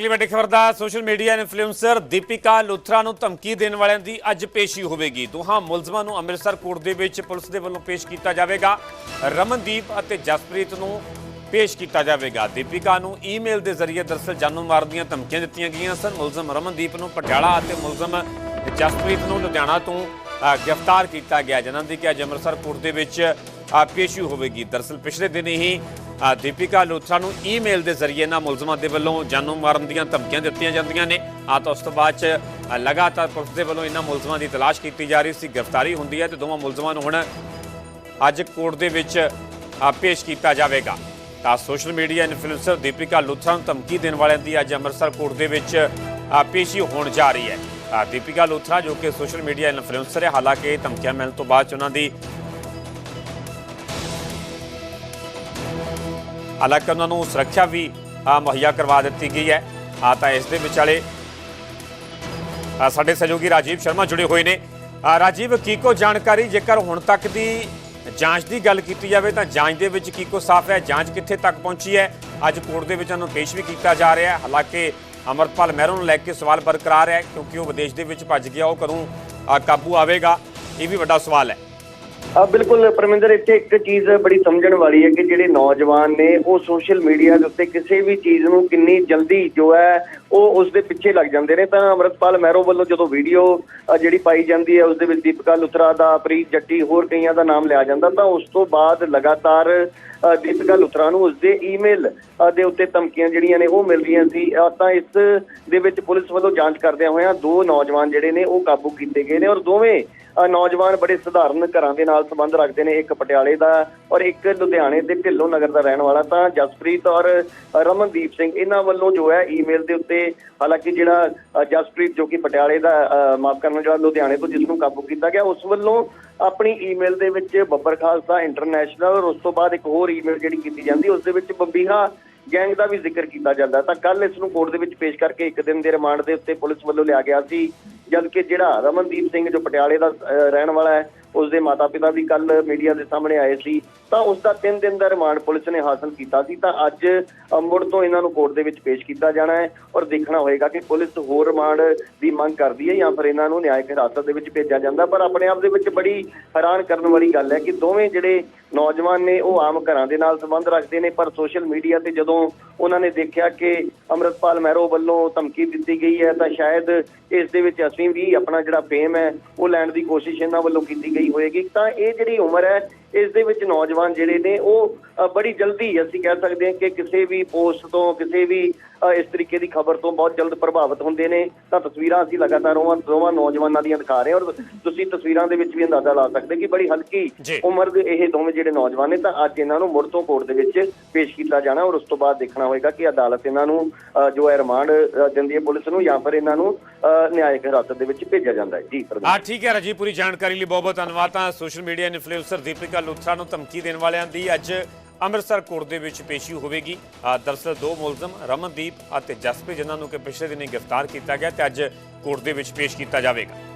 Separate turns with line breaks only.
ਅਗਲੀ ਵੱਡੀ ਖਬਰ ਦਾ social media influencer Deepika Luthra ਨੂੰ ਧਮਕੀ ਦੇਣ ਵਾਲਿਆਂ ਦੀ ਅੱਜ ਪੇਸ਼ੀ ਹੋਵੇਗੀ। ਦੋਹਾਂ ਮੁਲਜ਼ਮਾਂ ਨੂੰ ਅੰਮ੍ਰਿਤਸਰ ਕੋਰਟ ਦੇ ਵਿੱਚ ਪੁਲਿਸ ਦੇ ਵੱਲੋਂ ਪੇਸ਼ ਕੀਤਾ ਜਾਵੇਗਾ। ਰਮਨਦੀਪ ਅਤੇ ਜਸਪ੍ਰੀਤ ਨੂੰ ਪੇਸ਼ ਕੀਤਾ ਜਾਵੇਗਾ। ਦੀਪਿਕਾ ਨੂੰ ਈਮੇਲ ਦੇ ਜ਼ਰੀਏ ਦਰਸਲ ਜਾਨੋਂ ਮਾਰਨ ਦੀਆਂ ਧਮਕੀਆਂ ਦਿੱਤੀਆਂ ਗਈਆਂ ਸਨ। ਮੁਲਜ਼ਮ ਰਮਨਦੀਪ ਨੂੰ ਪਟਿਆਲਾ ਅਤੇ ਮੁਲਜ਼ਮ ਜਸਪ੍ਰੀਤ ਨੂੰ ਲੁਧਿਆਣਾ ਤੋਂ ਗ੍ਰਿਫਤਾਰ ਕੀਤਾ ਗਿਆ, ਜਿਨ੍ਹਾਂ ਦੀ ਕਿ ਅੱਜ ਅੰਮ੍ਰਿਤਸਰ ਕੋਰਟ ਦੇ ਵਿੱਚ ਪੇਸ਼ੀ ਹੋਵੇਗੀ। ਦਰਸਲ ਪਿਛਲੇ ਦਿਨ ਹੀ ਦੀਪਿਕਾ ਲੋਥਰਾ ਨੂੰ ਈਮੇਲ ਦੇ ਜ਼ਰੀਏ ਨਾ ਮੁਲਜ਼ਮਾਂ ਦੇ ਵੱਲੋਂ ਜਾਨੋਂ ਮਾਰਨ ਦੀਆਂ ਧਮਕੀਆਂ ਦਿੱਤੀਆਂ ਜਾਂਦੀਆਂ ਨੇ। ਆ ਤਾਂ ਉਸ ਤੋਂ ਬਾਅਦ ਚ ਲਗਾਤਾਰ ਪੁਲਿਸ ਦੇ ਵੱਲੋਂ ਇਹਨਾਂ ਮੁਲਜ਼ਮਾਂ ਦੀ ਤਲਾਸ਼ ਕੀਤੀ ਜਾ ਰਹੀ ਸੀ। ਗ੍ਰਿਫਤਾਰੀ ਹੁੰਦੀ ਹੈ ਤੇ ਦੋਵਾਂ ਮੁਲਜ਼ਮਾਂ ਨੂੰ ਹੁਣ ਅੱਜ ਕੋਰਟ ਦੇ ਵਿੱਚ ਪੇਸ਼ ਕੀਤਾ ਜਾਵੇਗਾ। ਤਾਂ social media influencer Deepika Luthra ਨੂੰ ਧਮਕੀ ਦੇਣ ਵਾਲਿਆਂ ਦੀ ਅੱਜ ਅੰਮ੍ਰਿਤਸਰ ਕੋਰਟ ਦੇ ਵਿੱਚ ਪੇਸ਼ੀ ਹੋਣ ਜਾ ਰਹੀ ਹੈ। ਦੀਪਿਕਾ ਲੋਥਰਾ ਜੋ ਕਿ ਸੋਸ਼ਲ ਮੀਡੀਆ ਇਨਫਲੂਐਂਸਰ ਹੈ, ਹਾਲਾਂਕਿ ਧਮਕੀਆਂ ਮਿਲਣ ਤੋਂ ਬਾਅਦ 'ਚ ਉਹਨਾਂ ਦੀ ਹਾਲਾਂਕਿ ਉਹਨਾਂ ਨੂੰ ਸੁਰੱਖਿਆ ਵੀ ਮੁਹੱਈਆ ਕਰਵਾ ਦਿੱਤੀ ਗਈ ਹੈ। ਆ ਤਾਂ ਇਸ ਦੇ ਵਿਚਾਲੇ ਸਾਡੇ ਸਹਿਯੋਗੀ ਰਾਜੀਵ ਸ਼ਰਮਾ ਜੁੜੇ ਹੋਏ ਨੇ। ਰਾਜੀਵ, ਕੀ ਕੋ ਜਾਣਕਾਰੀ? ਜੇਕਰ ਹੁਣ ਤੱਕ ਦੀ ਜਾਂਚ ਦੀ ਗੱਲ ਕੀਤੀ ਜਾਵੇ, ਤਾਂ ਜਾਂਚ ਦੇ ਵਿੱਚ ਕੀ ਕੋ ਸਾਫ਼ ਹੈ? ਜਾਂਚ ਕਿੱਥੇ ਤੱਕ ਪਹੁੰਚੀ ਹੈ? ਅੱਜ ਕੋਰਟ ਦੇ ਵਿੱਚ ਉਹਨੂੰ ਪੇਸ਼ ਵੀ ਕੀਤਾ ਜਾ ਰਿਹਾ ਹੈ। ਹਾਲਾਂਕਿ ਅਮਰਪਾਲ ਮਹਿਰੋਂ ਨੂੰ ਲੈ ਕੇ ਸਵਾਲ ਬਰਕਰਾਰ ਹੈ, ਕਿਉਂਕਿ ਉਹ ਵਿਦੇਸ਼ ਦੇ ਵਿੱਚ ਭੱਜ ਗਿਆ, ਉਹ ਕਦੋਂ ਕਾਬੂ ਆਵੇਗਾ? ਇਹ ਵੀ ਵੱਡਾ ਸਵਾਲ ਹੈ।
ਆ ਬਿਲਕੁਲ ਪਰਮਿੰਦਰ ਇੱਥੇ ਇੱਕ ਚੀਜ਼ ਬੜੀ ਸਮਝਣ ਵਾਲੀ ਹੈ ਕਿ ਜਿਹੜੇ ਨੌਜਵਾਨ ਨੇ ਉਹ ਸੋਸ਼ਲ ਮੀਡੀਆ ਦੇ ਉੱਤੇ ਕਿਸੇ ਵੀ ਚੀਜ਼ ਨੂੰ ਕਿੰਨੀ ਜਲਦੀ ਜੋ ਹੈ ਉਹ ਉਸ ਦੇ ਪਿੱਛੇ ਲੱਗ ਜਾਂਦੇ ਨੇ। ਤਾਂ ਅਮਰਤਪਾਲ ਮਹਿਰੋ ਵੱਲੋਂ ਜਦੋਂ ਵੀਡੀਓ ਜਿਹੜੀ ਪਾਈ ਜਾਂਦੀ ਹੈ ਉਸ ਦੇ ਵਿੱਚ ਦੀਪਕਾ ਲੁਥਰਾ ਦਾ ਪ੍ਰੀਤ ਜੱਟੀ ਹੋਰ ਕਈਆਂ ਦਾ ਨਾਮ ਲਿਆ ਜਾਂਦਾ ਤਾਂ ਉਸ ਤੋਂ ਬਾਅਦ ਲਗਾਤਾਰ ਅ, ਦੀਪਕਾ ਲੁਥਰਾ ਨੂੰ ਉਸ ਦੇ ਈਮੇਲ ਦੇ ਉੱਤੇ ਧਮਕੀਆਂ ਜਿਹੜੀਆਂ ਨੇ ਉਹ ਮਿਲ ਰਹੀਆਂ ਸੀ। ਤਾਂ ਇਸ ਦੇ ਵਿੱਚ ਪੁਲਿਸ ਵੱਲੋਂ ਜਾਂਚ ਕਰਦਿਆਂ ਹੋਇਆਂ ਦੋ ਨੌਜਵਾਨ ਜਿਹੜੇ ਨੇ ਉਹ ਕਾਬੂ ਕੀਤੇ ਗਏ ਨੇ ਔਰ ਦੋਵੇਂ ਨੌਜਵਾਨ ਬੜੇ ਸਧਾਰਨ ਘਰਾਂ ਦੇ ਨਾਲ ਸੰਬੰਧ ਰੱਖਦੇ ਨੇ ਇੱਕ ਪਟਿਆਲੇ ਦਾ ਔਰ ਇੱਕ ਲੁਧਿਆਣੇ ਦੇ ਢਿੱਲੋਂ ਨਗਰ ਦਾ ਰਹਿਣ ਵਾਲਾ ਤਾਂ ਜਸਪ੍ਰੀਤ ਔਰ ਰਮਨਦੀਪ ਸਿੰਘ। ਇਹਨਾਂ ਵੱਲੋਂ ਜੋ ਹੈ ਈਮੇਲ ਦੇ ਉੱਤੇ ਹਾਲਾਂਕਿ ਜਿਹੜਾ ਜਸਪ੍ਰੀਤ ਜੋ ਕਿ ਪਟਿਆਲੇ ਦਾ ਅ, ਮਾਫ ਕਰਨਾ ਜਿਹੜਾ ਲੁਧਿਆਣੇ ਤੋਂ ਜਿਸ ਨੂੰ ਕਾਬੂ ਕੀਤਾ ਗਿਆ ਉਸ ਵੱਲੋਂ ਆਪਣੀ ਈਮੇਲ ਦੇ ਵਿੱਚ ਬੱਬਰ ਖਾਲਸਾ ਇੰਟਰਨੈਸ਼ਨਲ ਔਰ ਉਸ ਤੋਂ ਬਾਅਦ ਇੱਕ ਹੋਰ ਈਮੇਲ ਜਿਹੜੀ ਕੀਤੀ ਜਾਂਦੀ ਉਸ ਦੇ ਵਿੱਚ ਬੰਬੀਹਾ ਗੈਂਗ ਦਾ ਵੀ ਜ਼ਿਕਰ ਕੀਤਾ ਜਾਂਦਾ। ਤਾਂ ਕੱਲ ਇਸ ਨੂੰ ਕੋਰਟ ਦੇ ਵਿੱਚ ਪੇਸ਼ ਕਰਕੇ ਇੱਕ ਦਿਨ ਦੇ ਰਿਮਾਂਡ ਦੇ ਉੱਤੇ ਪੁਲਿਸ ਵੱਲੋਂ ਲਿਆ ਗਿਆ ਸੀ। ਜਦਕਿ ਜਿਹੜਾ ਰਮਨਦੀਪ ਸਿੰਘ ਜੋ ਪਟਿਆਲੇ ਦਾ ਰਹਿਣ ਵਾਲਾ ਹੈ ਉਸ ਦੇ ਮਾਤਾ-ਪਿਤਾ ਵੀ ਕੱਲ ਮੀਡੀਆ ਦੇ ਸਾਹਮਣੇ ਆਏ ਸੀ ਤਾਂ ਉਸ ਦਾ 3 ਦਿਨ ਦਾ ਰਿਮਾਂਡ ਪੁਲਿਸ ਨੇ ਹਾਸਲ ਕੀਤਾ ਸੀ ਤਾਂ ਅੱਜ ਅਹ, ਮੁੜ ਤੋਂ ਇਹਨਾਂ ਨੂੰ ਕੋਰਟ ਦੇ ਵਿੱਚ ਪੇਸ਼ ਕੀਤਾ ਜਾਣਾ ਹੈ ਔਰ ਦੇਖਣਾ ਹੋਏਗਾ ਕਿ ਪੁਲਿਸ ਹੋਰ ਰਿਮਾਂਡ ਦੀ ਮੰਗ ਕਰਦੀ ਹੈ ਜਾਂ ਫਿਰ ਇਹਨਾਂ ਨੂੰ ਨਿਆਇਕ ਹਿਰਾਸਤ ਦੇ ਵਿੱਚ ਭੇਜਿਆ ਜਾਂਦਾ ਪਰ ਆਪਣੇ ਆਪ ਦੇ ਵਿੱਚ ਬੜੀ ਹੈਰਾਨ ਕਰਨ ਵਾਲੀ ਗੱਲ ਹੈ ਕਿ ਦੋਵੇਂ ਜਿਹੜੇ ਨੌਜਵਾਨ ਨੇ ਉਹ ਆਮ ਘਰਾਂ ਦੇ ਨਾਲ ਸੰਬੰਧ ਰੱਖਦੇ ਨੇ ਪਰ ਸੋਸ਼ਲ ਮੀਡੀਆ ਤੇ ਜਦੋਂ ਉਹਨਾਂ ਨੇ ਦੇਖਿਆ ਕਿ ਅਮਰਤਪਾਲ ਮਹਿਰੋ ਵੱਲੋਂ ਧਮਕੀ ਦਿੱਤੀ ਗਈ ਹੈ ਤਾਂ ਸ਼ਾਇਦ ਇਸ ਦੇ ਵਿੱਚ ਅਸੀਂ ਵੀ ਆਪਣਾ ਜਿਹੜਾ ਫੇਮ ਹੈ ਉਹ ਲੈਣ ਦੀ ਕੋਸ਼ਿਸ਼ ਇਹਨਾਂ ਵੱਲੋਂ ਕੀਤੀ ਗਈ ਹੋਏਗੀ ਤਾਂ ਇਹ ਜਿਹੜੀ ਉਮਰ ਹੈ ਇਸ ਦੇ ਵਿੱਚ ਨੌਜਵਾਨ ਜਿਹੜੇ ਨੇ ਉਹ ਬੜੀ ਜਲਦੀ ਅਸੀਂ ਕਹਿ ਸਕਦੇ ਹਾਂ ਕਿ ਕਿਸੇ ਵੀ ਪੋਸਟ ਤੋਂ ਕਿਸੇ ਵੀ ਇਸ ਤਰੀਕੇ ਦੀ ਖਬਰ ਤੋਂ ਬਹੁਤ ਜਲਦ ਪ੍ਰਭਾਵਿਤ ਹੁੰਦੇ ਨੇ। ਤਾਂ ਤਸਵੀਰਾਂ ਅਸੀਂ ਲਗਾਤਾਰ ਉਹਨਾਂ ਦੋਵਾਂ ਨੌਜਵਾਨਾਂ ਦੀਆਂ ਦਿਖਾ ਰਹੇ ਹਾਂ ਔਰ ਤੁਸੀਂ ਤਸਵੀਰਾਂ ਦੇ ਵਿੱਚ ਵੀ ਅੰਦਾਜ਼ਾ ਲਾ ਸਕਦੇ ਕਿ ਬੜੀ ਹਲਕੀ। ਉਮਰ ਦੇ ਇਹ ਦੋਵੇਂ ਜਿਹੜੇ ਨੌਜਵਾਨ ਨੇ ਤਾਂ ਅੱਜ ਇਹਨਾਂ ਨੂੰ ਮੁੜ ਤੋਂ ਕੋਰਟ ਦੇ ਵਿੱਚ ਪੇਸ਼ ਕੀਤਾ ਜਾਣਾ ਔਰ ਉਸ ਤੋਂ ਬਾਅਦ ਦੇਖਣਾ ਹੋਏਗਾ ਕਿ ਅਦਾਲਤ ਇਹਨਾਂ ਨੂੰ ਜੋ ਹੈ ਰਿਮਾਂਡ ਦਿੰਦੀ ਹੈ ਪੁਲਿਸ ਨੂੰ ਜਾਂ ਫਿਰ ਇਹਨਾਂ ਨੂੰ ਨਿਆਇਕ ਹਿਰਾਸਤ ਦੇ ਵਿੱਚ ਭੇਜਿਆ ਜਾਂਦਾ ਹੈ। ਜੀ
ਆ ਠੀਕ ਹੈ ਰਾਜੀ ਪੂਰੀ ਜਾਣਕਾਰੀ ਲਈ ਬਹੁਤ ਬਹੁਤ ਧੰਨਵਾਦ। ਤਾਂ social media influencer Deepika Luthra ਨੂੰ ਧਮਕੀ ਦੇਣ ਵਾਲਿਆਂ ਦੀ ਅੱਜ ਅੰਮ੍ਰਿਤਸਰ ਕੋਰਟ ਦੇ ਵਿੱਚ ਪੇਸ਼ੀ ਹੋਵੇਗੀ। ਆ, ਦਰਅਸਲ ਦੋ ਮੁਲਜ਼ਮ ਰਮਨਦੀਪ ਅਤੇ ਜਸਪ੍ਰੀਤ ਜਿਨ੍ਹਾਂ ਨੂੰ ਕਿ ਪਿਛਲੇ ਦਿਨੀ ਗ੍ਰਿਫਤਾਰ ਕੀਤਾ ਗਿਆ ਤੇ ਅੱਜ ਕੋਰਟ ਦੇ ਵਿੱਚ ਪੇਸ਼ ਕੀਤਾ ਜਾਵੇਗਾ।